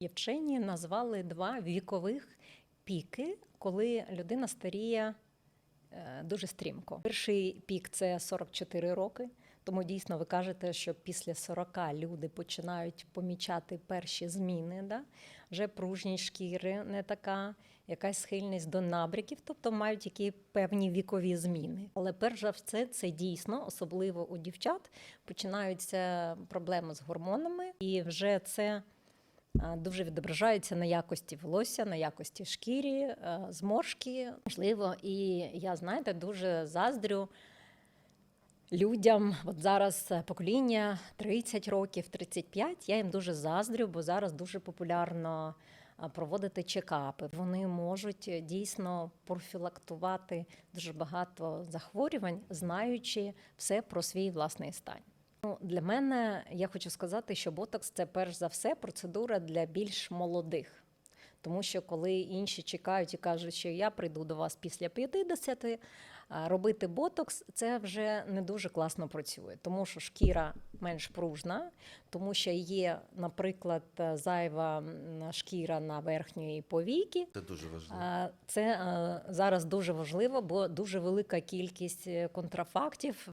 І вчені назвали два вікових піки, коли людина старіє е, дуже стрімко. Перший пік це 44 роки. Тому дійсно ви кажете, що після 40 люди починають помічати перші зміни. Да? Вже пружність шкіри не така, якась схильність до набряків, тобто мають які певні вікові зміни. Але перш за все, це дійсно, особливо у дівчат, починаються проблеми з гормонами, і вже це дуже відображається на якості волосся, на якості шкірі, е, зморшки. Можливо, і я знаєте, дуже заздрю людям. От зараз е, покоління 30 років, 35, Я їм дуже заздрю, бо зараз дуже популярно проводити чекапи. Вони можуть е, дійсно профілактувати дуже багато захворювань, знаючи все про свій власний стан. Ну, для мене я хочу сказати, що ботокс це перш за все процедура для більш молодих. Тому що коли інші чекають і кажуть, що я прийду до вас після 50, робити ботокс це вже не дуже класно працює, тому що шкіра менш пружна, тому що є, наприклад, зайва шкіра на верхньої повіки. Це дуже важливо. Це е, зараз дуже важливо, бо дуже велика кількість е, контрафактів